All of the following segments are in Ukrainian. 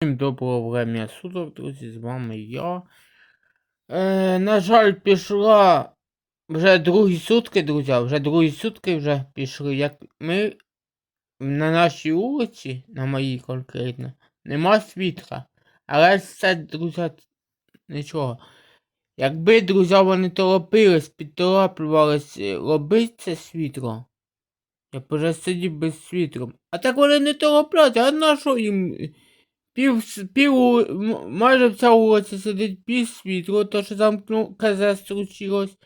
Всім доброго времени суток, друзі, з вами я. Е, на жаль, пішла вже другі сутки, друзі, вже другі сутки вже пішли. Як ми на нашій вулиці, на моїй конкретно, нема світла. Але це, друзі, нічого. Якби, друзі, вони торопились, підтороплювались е, робити це світло. Я б вже сидів без світла. А так вони не торопляться, а на що їм? Пів, пів, майже вся вулиця сидить пів світло, то що замкнув КЗ случилось.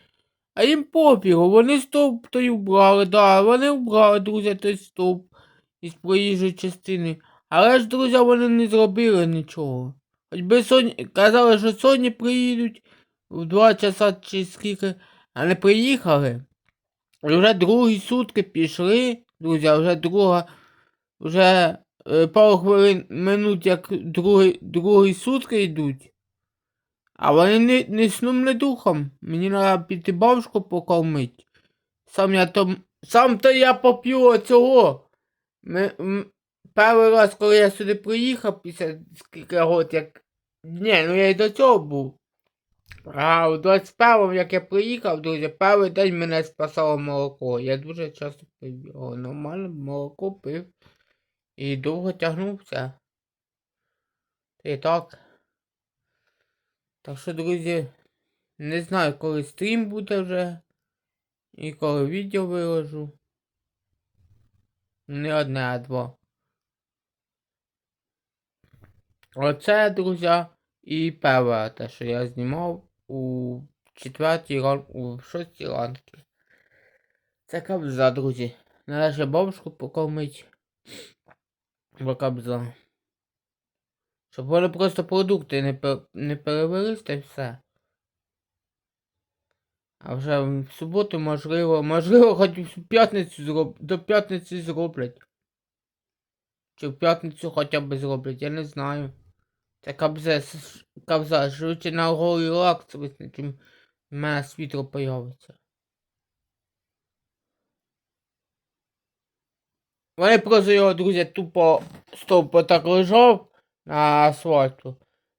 А їм попігу, вони стовп той убрали, да, вони убрали, друзі, той стовп із проїжджої частини. Але ж, друзі, вони не зробили нічого. Хоч би сьогодні, казали, що сьогодні приїдуть в 2 часа чи скільки, а не приїхали. І вже другі сутки пішли, друзі, вже друга, вже пару хвилин минут, як другі, другі сутки йдуть. А вони не, не сном, не духом. Мені треба піти бабушку покормить. Сам я то. Сам то я поп'ю м, перший раз, коли я сюди приїхав після скільки років, як. Ні, ну я й до цього був. А у 21-му, як я приїхав, друзі, перший день мене спасало молоко. Я дуже часто пив його. Нормально молоко пив. І довго тягнувся. І так. Так що, друзі, не знаю, коли стрім буде вже. І коли відео виложу. Не одне, а два. Оце, друзі, і перше, те, що я знімав у четвертій ран... у шостій ранки. Це кабза, друзі. Ще бабушку покормить. Бо кабза. Щоб вони просто продукти не, пер... не перевелись все. А вже в суботу, можливо, можливо, хоч в п'ятницю зроб... до п'ятниці зроблять. Чи в п'ятницю хоча б зроблять, я не знаю. Це кабзе, кабза, швидше на голий лак, чим в мене світло появиться. Вони просто його, друзі, тупо стовп так лежав на асфальту.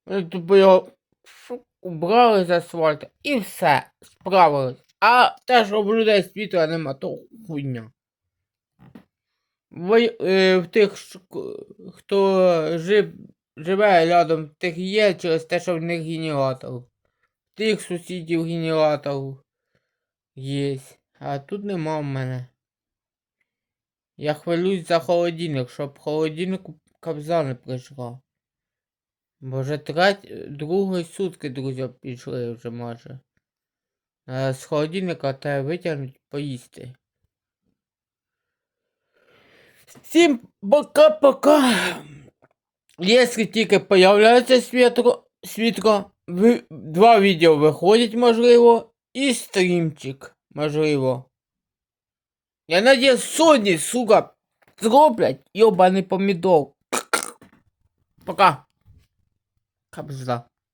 Вони тупо його убрали з асфальту і все, справились. А те, що в людей світла нема, то хуйня. Ви, е, в тих, хто жив, живе рядом, тих є через те, що в них генератор. В тих сусідів генератор є. А тут нема в мене. Я хвилююсь за холодильник, щоб холодильнику кабза не прийшла. Бо вже треть, другої сутки, друзі, пішли вже майже. Е, З холодильника треба витягнути поїсти. Всім пока-пока. Якщо тільки появляється світло, світло, два відео виходять, можливо, і стрімчик, можливо. Я надеюсь, сьогодні, сука, зроблять йобаний помідор. Пока. Кабзда.